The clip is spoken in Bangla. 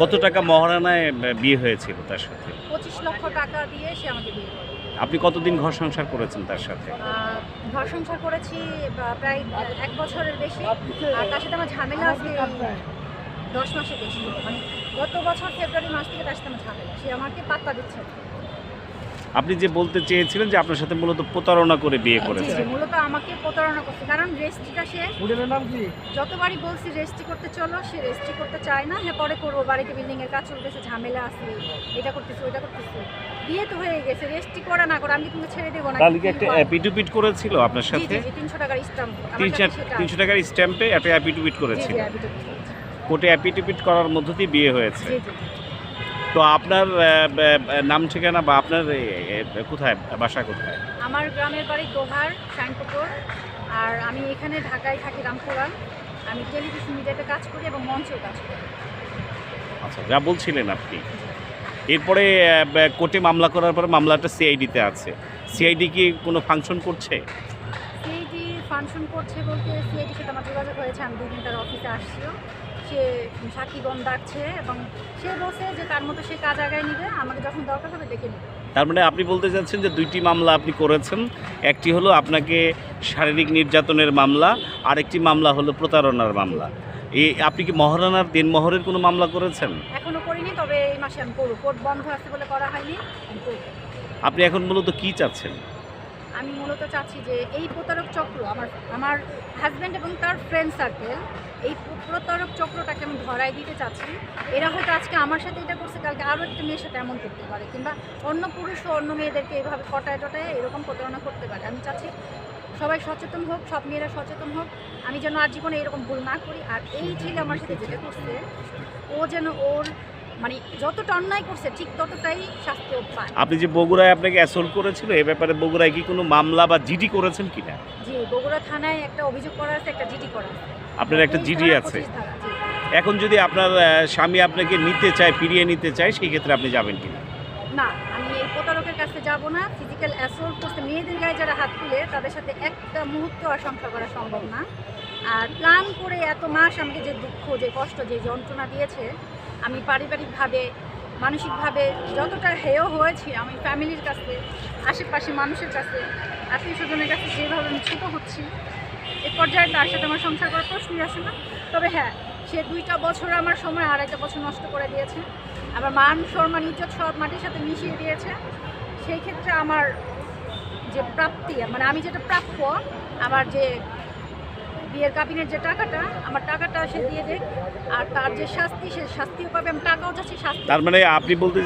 কত টাকা মহারানায় বিয়ে হয়েছিল তার সাথে? পঁচিশ লক্ষ টাকা দিয়ে সে আমাকে বিয়ে করে। আপনি কতদিন ঘর সংসার করেছেন তার সাথে? ঘর সংসার করেছি প্রায় এক বছরের বেশি। আর তার সাথে আমার ঝামেলা আছে দশ মাসের বেশি। মানে গত বছর ফেব্রুয়ারি মাস থেকে তার সাথে আমার ঝামেলা। সে আমাকে পাত্তা দিচ্ছে। আপনি যে বলতে চেয়েছিলেন যে আপনার সাথে মূলত প্রতারণা করে বিয়ে করেছে। মূলত আমাকে প্রতারণা করছে। কারণ রেজিস্ট্রিটা সে হোটেলের নাম কি? যতবারই বলছি রেজিস্ট্রি করতে চলো সে রেজিস্ট্রি করতে চায় না। হ্যাঁ পরে করব বাড়িতে বিল্ডিং এর কাজ চলতেছে ঝামেলা আছে এটা করতেছে ওইটা করতেছে। বিয়ে তো হয়ে গেছে রেজিস্ট্রি করা না করে আমি তুমি ছেড়ে দেবো না তাহলে কি একটা অ্যাপিটুপিট করেছিল আপনার সাথে জি জি তিনশো টাকার স্ট্যাম্প তিন চার তিনশো টাকার স্ট্যাম্পে একটা অ্যাপিটুপিট করেছিল। কোর্টে অ্যাপিটুপিট করার মধ্য দিয়ে বিয়ে হয়েছে। জি জি। তো আপনার নাম ঠিকানা বা আপনার কোথায় বাসা কোথায়? আমার গ্রামের বাড়ি দোহার শাইনপুকুর আর আমি এখানে ঢাকায় থাকি রামপুরা আমি টেলিভিশন মিডিয়াতে কাজ করি এবং মঞ্চেও কাজ করি। আচ্ছা যা বলছিলেন আপনি। এরপরে কোর্টে মামলা করার পর মামলাটা সিআইডিতে আছে। সিআইডি কি কোনো ফাংশন করছে? সিআইডি ফাংশন করছে বলতে সিআইডির সাথে আমার যোগাযোগ হয়েছে। আমি দুদিন তার অফিসে আসছিও সে সাক্ষীগণ ডাকছে এবং সে বলছে যে তার মতো সে কাজ আগায় নিবে আমাকে যখন দরকার হবে ডেকে নেবে। তার মানে আপনি বলতে চাচ্ছেন যে দুইটি মামলা আপনি করেছেন। একটি হলো আপনাকে শারীরিক নির্যাতনের মামলা আরেকটি মামলা হলো প্রতারণার মামলা। এই আপনি কি মহারানার দেনমোহরের কোনো মামলা করেছেন? এখনও করিনি তবে এই মাসে আমি করব। কোর্ট বন্ধ আছে বলে করা হয়নি আপনি এখন মূলত কি চাচ্ছেন? আমি মূলত চাচ্ছি যে এই প্রতারক চক্র আমার আমার হাজব্যান্ড এবং তার ফ্রেন্ড সার্কেল এই প্রতারক চক্রটাকে আমি ধরাই দিতে চাচ্ছি। এরা হয়তো আজকে আমার সাথে এটা করছে, কালকে আরও একটা মেয়ের সাথে এমন করতে পারে, কিংবা অন্য পুরুষ ও অন্য মেয়েদেরকে এভাবে কটায় টটায় এরকম প্রতারণা করতে পারে। আমি চাচ্ছি সবাই সচেতন হোক, সব মেয়েরা সচেতন হোক। আমি যেন আর জীবনে এরকম ভুল না করি। আর এই ছেলে আমার সাথে যেটা করছে, ও যেন ওর মানে যতটা অন্যায় করছে ঠিক ততটাই শাস্তিও পায়। আপনি যে বগুড়ায় আপনাকে অ্যাসল্ট করেছিল এ ব্যাপারে বগুড়ায় কি কোনো মামলা বা জিডি করেছেন কিনা? জি বগুড়া থানায় একটা অভিযোগ করা আছে একটা জিডি করা আছে। আপনার একটা জিডি আছে। এখন যদি আপনার স্বামী আপনাকে নিতে চায় ফিরিয়ে নিতে চায় সেই ক্ষেত্রে আপনি যাবেন কিনা? না আমি এই প্রতারকের কাছে যাব না। ফিজিক্যাল অ্যাসল্ট করতে মেয়েদের গায়ে যারা হাত তুলে তাদের সাথে একটা মুহূর্ত আশঙ্কা করা সম্ভব না। আর প্ল্যান করে এত মাস আমাকে যে দুঃখ যে কষ্ট যে যন্ত্রণা দিয়েছে আমি পারিবারিকভাবে, মানসিকভাবে যতটা হেয় হয়েছি, আমি ফ্যামিলির কাছে, আশেপাশে মানুষের কাছে, আত্মীয় স্বজনের কাছে যেভাবে আমি ছোটো হচ্ছি, এ পর্যায়ে তার সাথে আমার সংসার করার প্রশ্নই আসে না। তবে হ্যাঁ সে দুইটা বছর আমার সময় একটা বছর নষ্ট করে দিয়েছে। আবার মান, সম্মান, ইজ্জত সব মাটির সাথে মিশিয়ে দিয়েছে। সেই ক্ষেত্রে আমার যে প্রাপ্তি মানে আমি যেটা প্রাপ্য, আমার যে বিয়ের কাবিনের যে টাকাটা, আমার টাকাটা সে আর তার যে শাস্তি, সে শাস্তিও পাবে আমি টাকাও চাচ্ছি শাস্তি। তার মানে আপনি বলতে